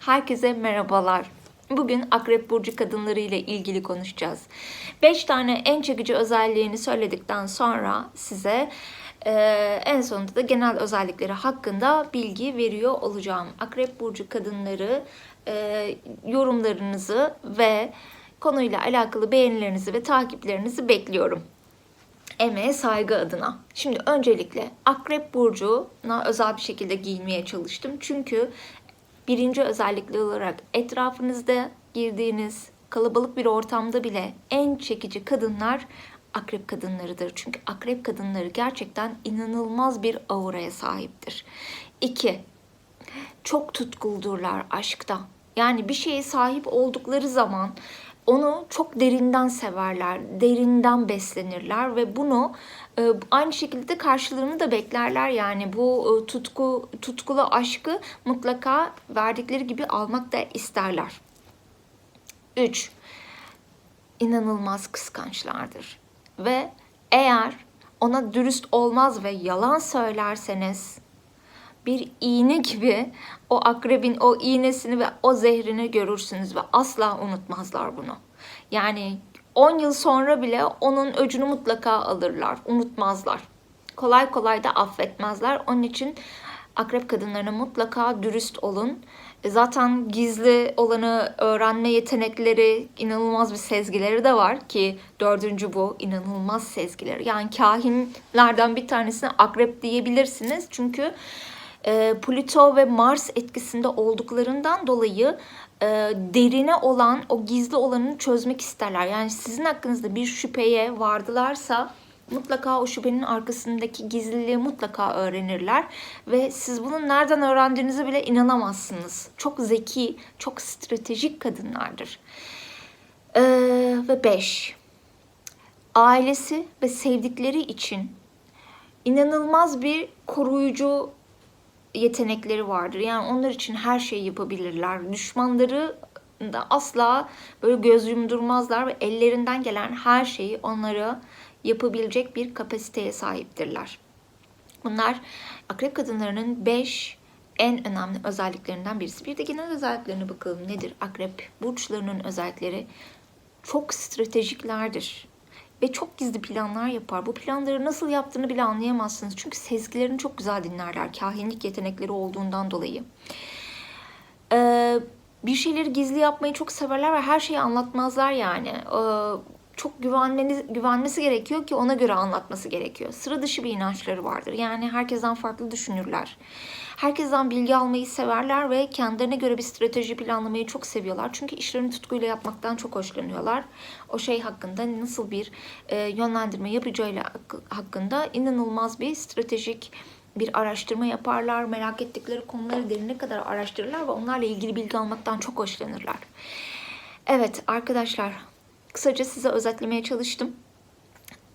Herkese merhabalar. Bugün Akrep Burcu kadınları ile ilgili konuşacağız. 5 tane en çekici özelliğini söyledikten sonra size e, en sonunda da genel özellikleri hakkında bilgi veriyor olacağım. Akrep Burcu kadınları e, yorumlarınızı ve konuyla alakalı beğenilerinizi ve takiplerinizi bekliyorum emeğe saygı adına. Şimdi öncelikle Akrep Burcu'na özel bir şekilde giyinmeye çalıştım. Çünkü birinci özellikli olarak etrafınızda girdiğiniz kalabalık bir ortamda bile en çekici kadınlar akrep kadınlarıdır. Çünkü akrep kadınları gerçekten inanılmaz bir auraya sahiptir. İki, çok tutkuldurlar aşkta. Yani bir şeye sahip oldukları zaman onu çok derinden severler, derinden beslenirler ve bunu e, aynı şekilde karşılığını da beklerler. Yani bu e, tutku tutkulu aşkı mutlaka verdikleri gibi almak da isterler. 3. İnanılmaz kıskançlardır. Ve eğer ona dürüst olmaz ve yalan söylerseniz bir iğne gibi o akrebin o iğnesini ve o zehrini görürsünüz ve asla unutmazlar bunu. Yani 10 yıl sonra bile onun öcünü mutlaka alırlar, unutmazlar. Kolay kolay da affetmezler. Onun için akrep kadınlarına mutlaka dürüst olun. E, Zaten gizli olanı öğrenme yetenekleri, inanılmaz bir sezgileri de var ki dördüncü bu inanılmaz sezgileri. Yani kahinlerden bir tanesine akrep diyebilirsiniz. Çünkü e, Plüto ve Mars etkisinde olduklarından dolayı e, derine olan o gizli olanını çözmek isterler. Yani sizin hakkınızda bir şüpheye vardılarsa mutlaka o şüphenin arkasındaki gizliliği mutlaka öğrenirler ve siz bunun nereden öğrendiğinize bile inanamazsınız. Çok zeki, çok stratejik kadınlardır. Ee, ve 5. Ailesi ve sevdikleri için inanılmaz bir koruyucu yetenekleri vardır. Yani onlar için her şeyi yapabilirler. Düşmanları da asla böyle göz yumdurmazlar ve ellerinden gelen her şeyi onlara yapabilecek bir kapasiteye sahiptirler. Bunlar akrep kadınlarının 5 en önemli özelliklerinden birisi. Bir de genel özelliklerine bakalım. Nedir akrep burçlarının özellikleri? Çok stratejiklerdir ve çok gizli planlar yapar. Bu planları nasıl yaptığını bile anlayamazsınız. Çünkü sezgilerini çok güzel dinlerler. Kahinlik yetenekleri olduğundan dolayı. Ee, bir şeyleri gizli yapmayı çok severler ve her şeyi anlatmazlar yani. Ee, çok güvenmeniz, güvenmesi gerekiyor ki ona göre anlatması gerekiyor. Sıra dışı bir inançları vardır. Yani herkesten farklı düşünürler. Herkesten bilgi almayı severler ve kendilerine göre bir strateji planlamayı çok seviyorlar. Çünkü işlerini tutkuyla yapmaktan çok hoşlanıyorlar. O şey hakkında nasıl bir e, yönlendirme yapacağıyla hakkında inanılmaz bir stratejik bir araştırma yaparlar. Merak ettikleri konuları derine kadar araştırırlar ve onlarla ilgili bilgi almaktan çok hoşlanırlar. Evet arkadaşlar kısaca size özetlemeye çalıştım.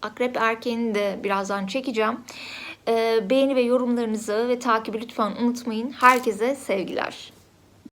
Akrep erkeğini de birazdan çekeceğim. Ee, beğeni ve yorumlarınızı ve takibi lütfen unutmayın. Herkese sevgiler.